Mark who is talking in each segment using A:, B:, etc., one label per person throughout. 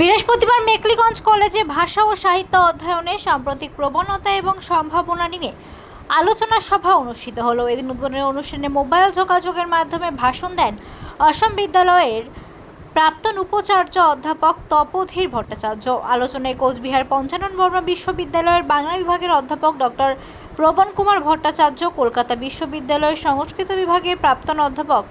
A: বৃহস্পতিবার মেকলিগঞ্জ কলেজে ভাষা ও সাহিত্য অধ্যয়নে সাম্প্রতিক প্রবণতা এবং সম্ভাবনা নিয়ে আলোচনা সভা অনুষ্ঠিত হলো। এদিন উদ্বোধনী অনুষ্ঠানে মোবাইল যোগাযোগের মাধ্যমে ভাষণ দেন অসম বিদ্যালয়ের প্রাক্তন উপাচার্য অধ্যাপক তপধীর ভট্টাচার্য। আলোচনায় কোচবিহার পঞ্চানন বর্মা বিশ্ববিদ্যালয়ের বাংলা বিভাগের অধ্যাপক ডক্টর প্রবণ কুমার ভট্টাচার্য কলকাতা বিশ্ববিদ্যালয়ের সংস্কৃত বিভাগের প্রাক্তন অধ্যাপক,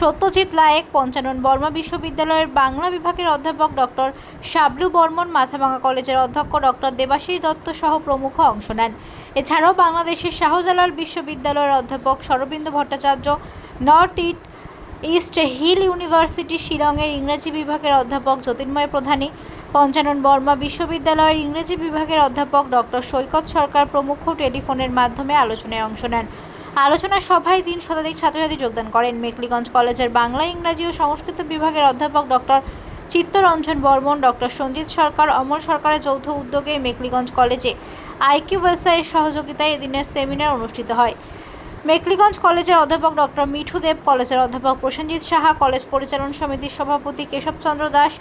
A: সত্যজিৎ লায়েক, পঞ্চানন বর্মা বিশ্ববিদ্যালয়ের বাংলা বিভাগের অধ্যাপক ডক্টর শাবলু বর্মন মাথাভাঙা কলেজের অধ্যক্ষ ডক্টর দেবাশিস দত্ত সহ প্রমুখ অংশ নেন। এছাড়াও বাংলাদেশের শাহজালাল বিশ্ববিদ্যালয়ের অধ্যাপক শরবিন্দ ভট্টাচার্য, নর্থ ইট ইস্ট হিল ইউনিভার্সিটি শিলংয়ের ইংরেজি বিভাগের অধ্যাপক জ্যোতির্ময় প্রধানী পঞ্চানন বর্মা বিশ্ববিদ্যালয়ের ইংরেজি বিভাগের অধ্যাপক ডক্টর সৈকত সরকার প্রমুখ টেলিফোনের মাধ্যমে আলোচনায় অংশ নেন। আলোচনা সভায় তিন শতাধিক ছাত্রছাত্রী যোগদান করেন। মেকলিগঞ্জ কলেজের বাংলা, ইংরাজি ও সংস্কৃত বিভাগের অধ্যাপক ডক্টর চিত্তরঞ্জন বর্মন, ডক্টর সঞ্জিত সরকার, অমল সরকারের যৌথ উদ্যোগে মেকলিগঞ্জ কলেজে আইকিউএসআই এর সহযোগিতায় এদিনের সেমিনার অনুষ্ঠিত হয়। মেকলিগঞ্জ কলেজের অধ্যাপক ডক্টর মিঠু দেব, কলেজের অধ্যাপক প্রসেনজিৎ সাহা, কলেজ পরিচালন সমিতির সভাপতি কেশবচন্দ্র দাস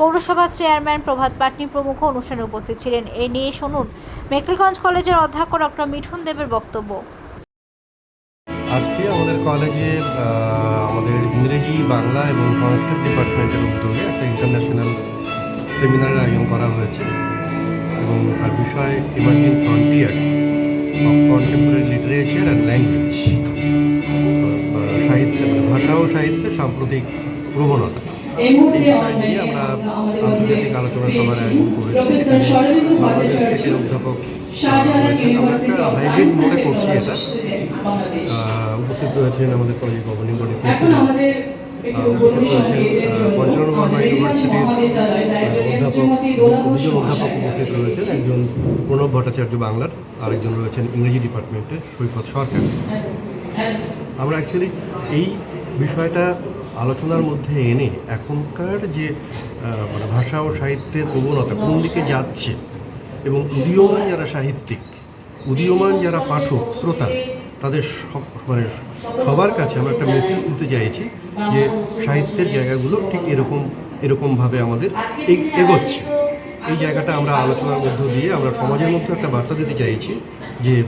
A: পৌরসভার চেয়ারম্যান প্রভাত পাটনি প্রমুখ অনুষ্ঠানে উপস্থিত ছিলেন। এই নিয়ে শুনুন মেকলিগঞ্জ কলেজের অধ্যক্ষ ডক্টর মিঠুন দেবের বক্তব্য।
B: আজকে আমাদের কলেজে আমাদের ইংরেজি, বাংলা এবং সংস্কৃত ডিপার্টমেন্টের উদ্যোগে একটা ইন্টারন্যাশনাল সেমিনারের আয়োজন করা হয়েছে এবং তার বিষয় emerging frontiers of contemporary literature and language সাহিত্য ভাষা ও সাহিত্যের সাম্প্রতিক প্রবণতা। নিয়ে আমরা আন্তর্জাতিক আলোচনা সভার আয়োজন করেছি। বাংলাদেশ থেকে অধ্যাপক হাইব্রিড মোডে করছি এটা। উপস্থিত রয়েছেন আমাদের কলেজের গভর্নিং বডি পঞ্চরণ বর্মা ইউনিভার্সিটির, অধ্যাপক দুজন অধ্যাপক। উপস্থিত রয়েছেন। একজন প্রণব ভট্টাচার্য বাংলার আরেকজন রয়েছেন ইংরেজি ডিপার্টমেন্টের সৈকত সরকার। আমরা অ্যাকচুয়ালি এই বিষয়টা আলোচনার মধ্যে এনে এখনকার যে মানে ভাষা ও সাহিত্যের প্রবণতা কোন দিকে যাচ্ছে এবং উদীয়মান যারা সাহিত্যিক, উদীয়মান যারা পাঠক, শ্রোতা, তাদের মানে সবার কাছে আমরা একটা মেসেজ দিতে চাইছি যে সাহিত্যের জায়গাগুলো ঠিক এরকম, এরকমভাবে আমাদের এগ- এগোচ্ছে। এই জায়গাটা আমরা আলোচনার মধ্য দিয়ে আমরা সমাজের মধ্যে একটা বার্তা দিতে চাইছি যে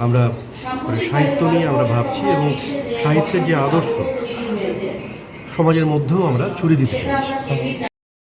B: আমরা মানে সাহিত্য নিয়ে আমরা ভাবছি এবং সাহিত্যের যে আদর্শ, সমাজের মধ্যেও আমরা ছড়িয়ে দিতে চাইছি।